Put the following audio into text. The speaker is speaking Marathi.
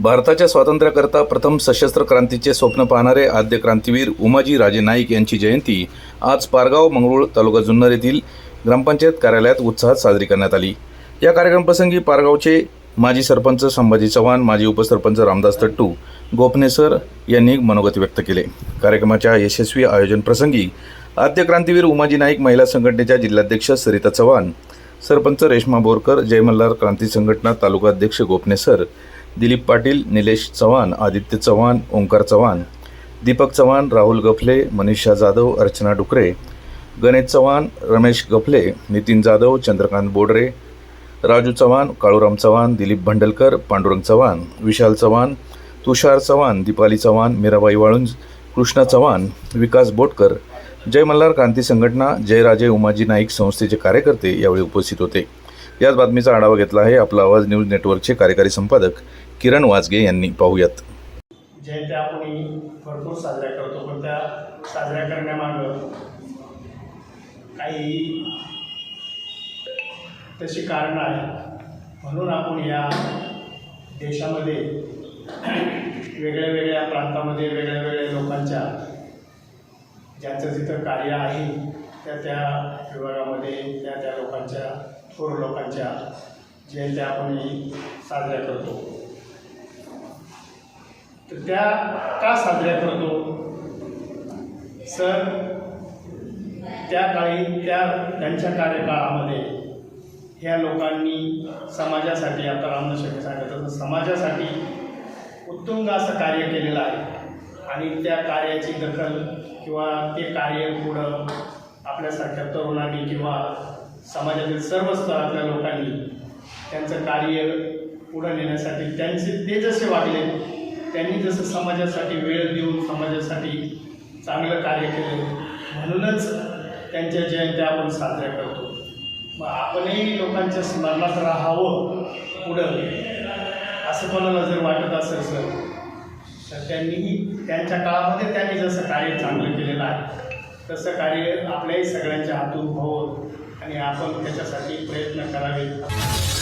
भारताच्या स्वातंत्र्याकरता प्रथम सशस्त्र क्रांतीचे स्वप्न पाहणारे आद्य क्रांतीवीर उमाजी राजे नाईक यांची जयंती आज पारगाव मंगरूळ तालुका जुन्नर येथील ग्रामपंचायत कार्यालयात उत्साहात साजरी करण्यात आली. या कार्यक्रमप्रसंगी पारगावचे माजी सरपंच संभाजी चव्हाण माजी उपसरपंच रामदास तट्टू गोपने सर यांनी मनोगत व्यक्त केले. कार्यक्रमाच्या यशस्वी आयोजन प्रसंगी आद्य क्रांतीवीर उमाजी नाईक महिला संघटनेच्या जिल्हाध्यक्ष सरिता चव्हाण सरपंच रेश्मा बोरकर जय मल्हार क्रांती संघटना तालुका अध्यक्ष गोपने सर दिलीप पाटील निलेश चव्हाण आदित्य चव्हाण ओंकार चव्हाण दीपक चव्हाण राहुल गफले मनीषा जाधव अर्चना डुकरे गणेश चव्हाण रमेश गफले नितीन जाधव चंद्रकांत बोडरे राजू चव्हाण काळूराम चव्हाण दिलीप भंडलकर पांडुरंग चव्हाण विशाल चव्हाण तुषार चव्हाण दीपाली चव्हाण मीराबाई वाळुंज कृष्णा चव्हाण विकास बोटकर जय मल्हार क्रांती संघटना जयराजे उमाजी नाईक संस्थेचे कार्यकर्ते यावेळी उपस्थित होते. याच बातमीचा आढावा घेतला आहे आपला आवाज न्यूज नेटवर्कचे कार्यकारी संपादक किरण वाजगे यांनी. पाहूयात. जयंत्या आपण भरपूर साजऱ्या करतो पण त्या साजऱ्या करण्यामागं काही तशी कारणं आहेत. म्हणून आपण या देशामध्ये वेगळ्या वेगळ्या प्रांतामध्ये वेगळ्या वेगळ्या लोकांच्या ज्यांचं जिथं कार्य आहे त्या त्या विभागामध्ये त्या त्या लोकांच्या थोर लोकांच्या जयंत्या आपण साजऱ्या करतो. तर त्या का साजऱ्या करतो? सर त्या काळी त्या त्यांच्या कार्यकाळामध्ये ह्या लोकांनी समाजासाठी आता रामदास शेट्टी सांगत असं समाजासाठी उत्तुंग असं कार्य केलेलं आहे. आणि त्या कार्याची दखल किंवा ते कार्य पुढं आपल्यासारख्या तरुणांनी किंवा समाजातील सर्व स्तरातल्या लोकांनी त्यांचं कार्य पुढं नेण्यासाठी त्यांचे ते जसे वागले त्यांनी जसं समाजासाठी वेळ देऊन समाजासाठी चांगलं कार्य केलं म्हणूनच त्यांच्या जयंत्या आपण साजऱ्या करतो. मग आपणही लोकांच्या स्मरणात राहावं पुढं असं कोणाला जर वाटत असेल सर तर त्यांनीही त्यांच्या काळामध्ये त्यांनी जसं कार्य चांगलं केलेलं आहे तसं कार्य आपल्याही सगळ्यांच्या हातून व्हावं आणि आपण त्याच्यासाठी प्रयत्न करावेत.